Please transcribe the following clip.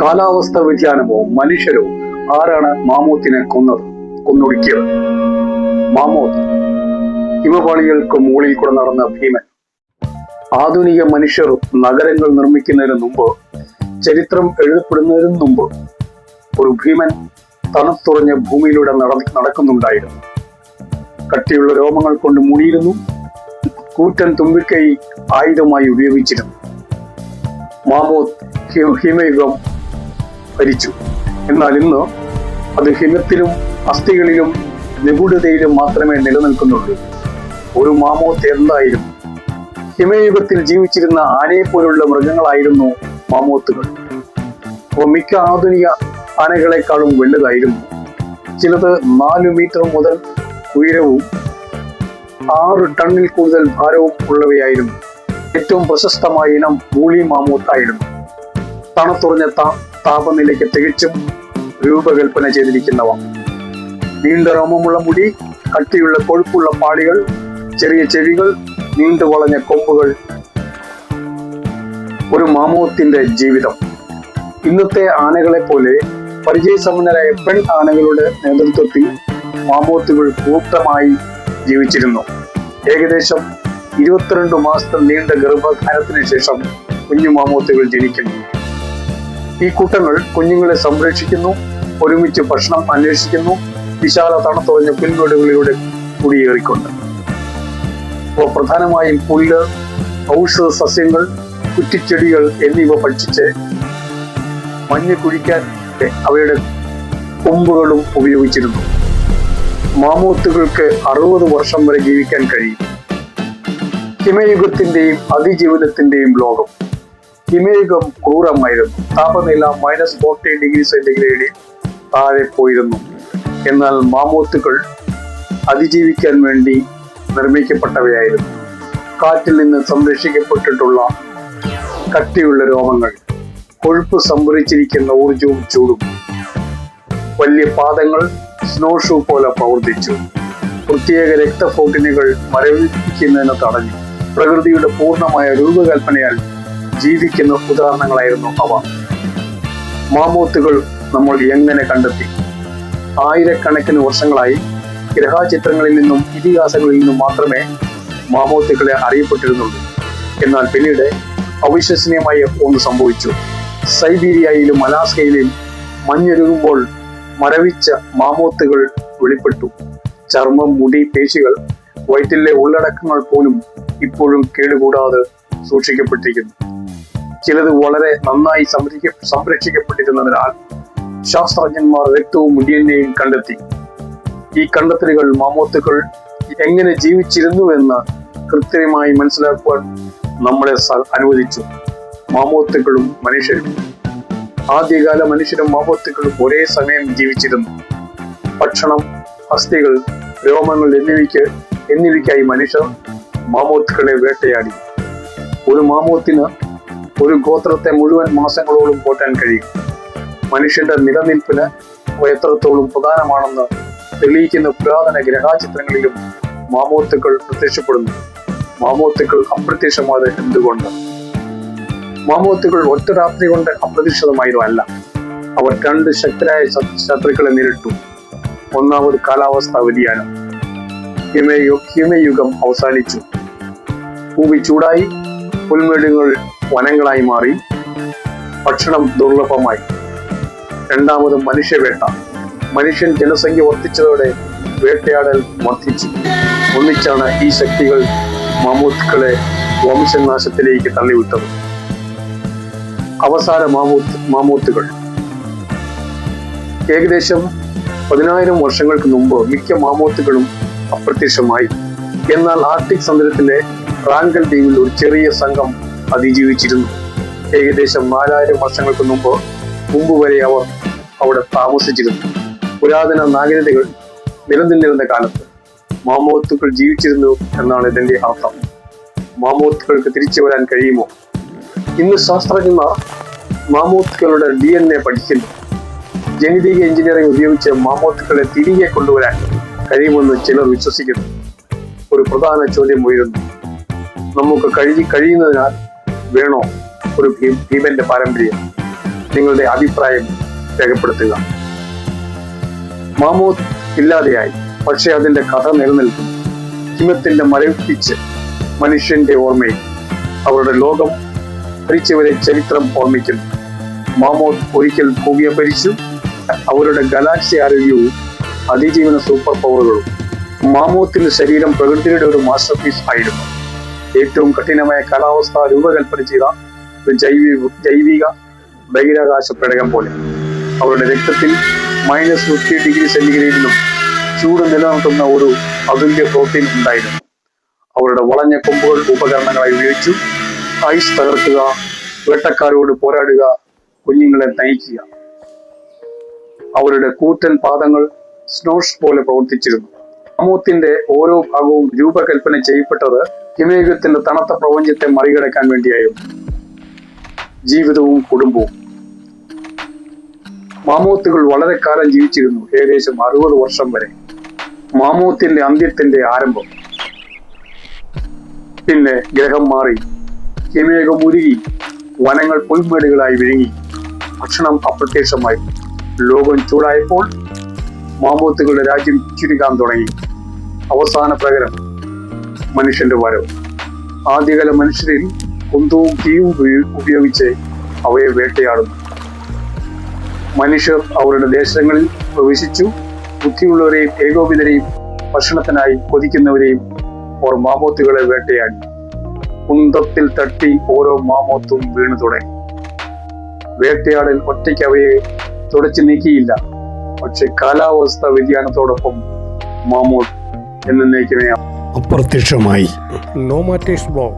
കാലാവസ്ഥ വ്യതിയാനമോ മനുഷ്യരോ ആരാണ് മാമൂത്തിനെ കൊന്നത് കൊന്നൊടുക്കിയത്? മാമോത്ത് ഹിമപാളികൾക്ക് മുകളിൽ കൂടെ നടന്ന ഭീമൻ. ആധുനിക മനുഷ്യർ നഗരങ്ങൾ നിർമ്മിക്കുന്നതിന് മുമ്പ് ചരിത്രം എഴുതപ്പെടുന്നതിന് മുമ്പ് ഒരു ഭീമൻ തണുത്തുറഞ്ഞ ഭൂമിയിലൂടെ നട നടക്കുന്നുണ്ടായിരുന്നു. കട്ടിയുള്ള രോമങ്ങൾ കൊണ്ട് മൂടിയിരുന്നു കൂറ്റൻ തുമ്പിക്കൈ ആയുധമായി ഉപയോഗിച്ചിരുന്നു. മാമോത് ഹിമയുഗം ഭരിച്ചു. എന്നാൽ ഇന്ന് അത് ഹിമത്തിലും അസ്ഥികളിലും നിഗൂഢതയിലും മാത്രമേ നിലനിൽക്കുന്നുള്ളൂ. ഒരു മാമോത്ത് എന്തായിരുന്നു? ഹിമയുഗത്തിൽ ജീവിച്ചിരുന്ന ആനയെ പോലുള്ള മൃഗങ്ങളായിരുന്നു മാമോത്തുകൾ മിക്ക ആധുനിക ആനകളെക്കാളും വലുതായിരുന്നു. ചിലത് നാല് മീറ്റർ മുതൽ ഉയരവും ആറ് ടണ്ണിൽ കൂടുതൽ ഭാരവും ഉള്ളവയായിരുന്നു. ഏറ്റവും പ്രശസ്തമായ ഇനം മൂളി മാമൂത്തായിരുന്നു. തണുത്തുറഞ്ഞ താപനിലയ്ക്ക് തികച്ചും രൂപകൽപ്പന ചെയ്തിരിക്കുന്നവ. നീണ്ട രോമമുള്ള മുടി കട്ടിയുള്ള കൊഴുപ്പുള്ള പാളികൾ ചെറിയ ചെവികൾ നീണ്ടു വളഞ്ഞ കൊമ്പുകൾ. ഒരു മാമോത്തിന്റെ ജീവിതം. ഇന്നത്തെ ആനകളെ പോലെ പരിചയസമ്പന്നരായ പെൺ ആനകളുടെ നേതൃത്വത്തിൽ മാമോത്തുകൾ കൂട്ടമായി ജീവിച്ചിരുന്നു. ഏകദേശം ഇരുപത്തിരണ്ട് മാസത്തെ നീണ്ട ഗർഭധാനത്തിന് ശേഷം കുഞ്ഞു മാമോത്തുകൾ ജനിക്കുന്നു. ഈ കൂട്ടങ്ങൾ കുഞ്ഞുങ്ങളെ സംരക്ഷിക്കുന്നു ഒരുമിച്ച് ഭക്ഷണം അന്വേഷിക്കുന്നു വിശാല തണുത്തുറഞ്ഞ പുൽമേടുകളിലൂടെ കുടിയേറിക്കൊണ്ട്. അപ്പോൾ പ്രധാനമായും പുല്ല് ഔഷധ സസ്യങ്ങൾ കുറ്റിച്ചെടികൾ എന്നിവ ഭക്ഷിച്ച് മഞ്ഞ് കുഴിക്കാൻ അവയുടെ കൊമ്പുകളും ഉപയോഗിച്ചിരുന്നു. മാമൂത്തുകൾക്ക് അറുപത് വർഷം വരെ ജീവിക്കാൻ കഴിയും. ഹിമയുഗത്തിന്റെയും അതിജീവനത്തിന്റെയും ലോകം. ഹിമയുഗം ക്രൂരമായിരുന്നു. താപനില മൈനസ് ഫോർട്ടി ഡിഗ്രി സെന്റിഗ്രേഡിൽ താഴെ പോയിരുന്നു. എന്നാൽ മാമൂത്തുകൾ അതിജീവിക്കാൻ വേണ്ടി നിർമ്മിക്കപ്പെട്ടവയായിരുന്നു. കാറ്റിൽ നിന്ന് സംരക്ഷിക്കപ്പെട്ടിട്ടുള്ള കട്ടിയുള്ള രോമങ്ങൾ കൊഴുപ്പ് സംഭരിച്ചിരിക്കുന്ന ഊർജവും ചൂടും വലിയ പാദങ്ങൾ സ്നോ ഷൂ പോലെ പ്രവർത്തിച്ചു. പ്രത്യേക രക്തഫോട്ടിനുകൾ മരവിപ്പിക്കുന്നതിന് തടഞ്ഞു. പ്രകൃതിയുടെ പൂർണമായ രൂപകൽപ്പനയാൽ ജീവിക്കുന്ന ഉദാഹരണങ്ങളായിരുന്നു അവ. മാമൂത്തുകൾ നമ്മൾ എങ്ങനെ കണ്ടെത്തി? ആയിരക്കണക്കിന് വർഷങ്ങളായി ഗ്രഹചിത്രങ്ങളിൽ നിന്നും ഇതിഹാസങ്ങളിൽ നിന്നും മാത്രമേ മാമൂത്തുകളെ അറിയപ്പെട്ടിരുന്നുള്ളൂ. എന്നാൽ പിന്നീട് അവിശ്വസനീയമായ ഒന്ന് സംഭവിച്ചു. സൈബീരിയയിലും അലാസ്കയിലും മഞ്ഞൊരുകുമ്പോൾ മരവിച്ച മാമൂത്തുകൾ വെളിപ്പെട്ടു. ചർമ്മം മുടി പേശികൾ വയറ്റിലെ ഉള്ളടക്കങ്ങൾ പോലും ഇപ്പോഴും കേടുകൂടാതെ സൂക്ഷിക്കപ്പെട്ടിരിക്കുന്നു. ചിലത് വളരെ നന്നായി സംരക്ഷിക്ക സംരക്ഷിക്കപ്പെട്ടിരുന്നതിനാൽ ശാസ്ത്രജ്ഞന്മാർ രക്തവും മുടിയനെയും കണ്ടെത്തി. ഈ കണ്ടെത്തലുകൾ മാമോത്തുകൾ എങ്ങനെ ജീവിച്ചിരുന്നുവെന്ന് കൃത്യമായി മനസ്സിലാക്കുവാൻ നമ്മളെ അനുവദിച്ചു. മാമോത്തുക്കളും മനുഷ്യരും. ആദ്യകാല മനുഷ്യരും മാമോത്തുക്കളും ഒരേ സമയം ജീവിച്ചിരുന്നു. ഭക്ഷണം അസ്ഥികൾ രോമങ്ങൾ എന്നിവയ്ക്ക് എന്നിവയ്ക്കായി മനുഷ്യർ മാമോത്തുക്കളെ വേട്ടയാടി. ഒരു മാമോത്തിന് ഒരു ഗോത്രത്തെ മുഴുവൻ മാസങ്ങളോളം പോറ്റാൻ കഴിയും. മനുഷ്യന്റെ നിലനിൽപ്പിന് എത്രത്തോളം പ്രധാനമാണെന്ന് തെളിയിക്കുന്ന പുരാതന ഗ്രഹാചിത്രങ്ങളിലും മാമോത്തുക്കൾ പ്രത്യക്ഷപ്പെടുന്നു. മാമോത്തുക്കൾ അപ്രത്യക്ഷമായത് എന്തുകൊണ്ട്? മാമോത്തുകൾ ഒറ്റ രാത്രി കൊണ്ട് അപ്രതീക്ഷിതമായതല്ല അവർ രണ്ട് ശക്തരായ ശത്രുക്കളെ നേരിട്ടു. ഒന്നാമത് കാലാവസ്ഥാ വ്യതിയാനം. ഹിമയു ഹിമയുഗം അവസാനിച്ചു. ഭൂമി ചൂടായി. പുൽമേടുകൾ വനങ്ങളായി മാറി ഭക്ഷണം ദുർലഭമായി. രണ്ടാമത് മനുഷ്യവേട്ട. മനുഷ്യൻ ജനസംഖ്യ വർദ്ധിച്ചതോടെ വേട്ടയാടൽ വർദ്ധിച്ചു. ഒന്നിച്ചാണ് ഈ ശക്തികൾ മാമൂത്തുക്കളെ വംശനാശത്തിലേക്ക് തള്ളിവിട്ടത്. അവസാന മാമൂത്ത് മാമൂത്തുകൾ ഏകദേശം പതിനായിരം വർഷങ്ങൾക്ക് മുമ്പ് മിക്ക മാമൂത്തുകളും അപ്രത്യക്ഷമായി. എന്നാൽ ആർട്ടിക് സമുദ്രത്തിലെ റാങ്കൽ ദ്വീപിൽ ഒരു ചെറിയ സംഘം അതിജീവിച്ചിരുന്നു. ഏകദേശം നാലായിരം വർഷങ്ങൾക്ക് മുമ്പ് മുമ്പ് വരെ അവർ അവിടെ താമസിച്ചിരുന്നു. പുരാതന നാഗരികതകൾ നിലനിന്നിരുന്ന കാലത്ത് മാമോത്തുക്കൾ ജീവിച്ചിരുന്നു എന്നാണ് ഇതിന്റെ അർത്ഥം. മാമോത്തുക്കൾക്ക് തിരിച്ചു വരാൻ കഴിയുമോ? ഇന്ന് ശാസ്ത്രജ്ഞന്മാർ മാമോത്തുക്കളുടെ ഡി എൻ എ പഠിക്കുന്നു. ജനിതക എഞ്ചിനീയറിംഗ് ഉപയോഗിച്ച് മാമോത്തുക്കളെ തിരികെ കൊണ്ടുവരാൻ കഴിയുമെന്ന് ചിലർ വിശ്വസിക്കുന്നു. പ്രധാന ചോദ്യം ഉയരുന്നു. നമുക്ക് കഴി കഴിയുന്നതിനാൽ വേണോ ഒരു ഭീമന്റെ പാരമ്പര്യം? നിങ്ങളുടെ അഭിപ്രായം രേഖപ്പെടുത്തുക. മാമൂത്ത് ഇല്ലാതെയായി പക്ഷെ അതിന്റെ കഥ നിലനിൽക്കും ഹിമത്തിന്റെ മരവിപ്പിച്ച് മനുഷ്യന്റെ ഓർമ്മയിൽ അവരുടെ ലോകം ഭരിച്ചവരെ ചരിത്രം ഓർമ്മിക്കുന്നു. മാമോത്ത് ഒരിക്കൽ ഭൂമിയെ ഭരിച്ചു അവരുടെ ഗലാക്സി ആരോഗ്യവും അതിജീവന സൂപ്പർ പവറുകളും മാമോത്തിന്റെ ശരീരം പ്രകൃതിയുടെ ഒരു മാസ്റ്റർ പീസ് ആയിരുന്നു. ഏറ്റവും കഠിനമായ കാലാവസ്ഥ രൂപകൽപ്പന ചെയ്ത ഒരു ജൈവിക ജൈവിക ബഹിരാകാശ പേടകം പോലെ. അവരുടെ രക്തത്തിൽ മൈനസ് ഫിഫ്റ്റി ഡിഗ്രി സെന്റിഗ്രേഡിലും ചൂട് നിലനിർത്തുന്ന ഒരു അതുല്യ പ്രോട്ടീൻ ഉണ്ടായിരുന്നു. അവരുടെ വളഞ്ഞ കൊമ്പുകൾ ഉപകരണങ്ങളായി ഉപയോഗിച്ചു. ഐസ് തകർക്കുക വേട്ടക്കാരോട് പോരാടുക കുഞ്ഞുങ്ങളെ നയിക്കുക അവരുടെ കൂറ്റൻ പാദങ്ങൾ സ്നോഷ് പോലെ പ്രവർത്തിച്ചിരുന്നു. അമൂത്തിന്റെ ഓരോ ഭാഗവും രൂപകൽപ്പന ചെയ്യപ്പെട്ടത് ഹിമയുഗത്തിന്റെ തണുത്ത പ്രപഞ്ചത്തെ മറികടക്കാൻ വേണ്ടിയായിരുന്നു. ജീവിതവും കുടുംബവും. മാമൂത്തുകൾ വളരെ കാലം ജീവിച്ചിരുന്നു ഏകദേശം അറുപത് വർഷം വരെ. മാമൂത്തിന്റെ അന്ത്യത്തിന്റെ ആരംഭം. പിന്നെ ഗ്രഹം മാറി ഹിമയുഗം ഉരുകി വനങ്ങൾ പുൽമേടുകളായി വിഴുങ്ങി. ഭക്ഷണം അപ്രത്യക്ഷമായി. ലോകം ചൂടായപ്പോൾ മാമൂത്തുകളുടെ രാജ്യം ചുരുക്കാൻ തുടങ്ങി. അവസാന പ്രകരം മനുഷ്യന്റെ വരവ്. ആദ്യകാല മനുഷ്യരിൽ കുന്തവും തീയും ഉപയോ- ഉപയോഗിച്ച് അവയെ വേട്ടയാടുന്നു. മനുഷ്യർ അവരുടെ ദേശങ്ങളിൽ പ്രവേശിച്ചു. ബുദ്ധിയുള്ളവരെയും ഏകോപിതരെയും ഭക്ഷണത്തിനായി കൊതിക്കുന്നവരെയും അവർ മാമോത്തുകളെ വേട്ടയാടി. കുന്തത്തിൽ തട്ടി ഓരോ മാമോത്തും വീണു തുടങ്ങി. വേട്ടയാടൽ ഒറ്റയ്ക്ക് അവയെ തുടച്ചു നീക്കിയില്ല. പക്ഷെ കാലാവസ്ഥ വ്യതിയാനത്തോടൊപ്പം മാമോത്ത് എന്നേക്കുമേ അപ്രത്യക്ഷമായി. No Matters Blog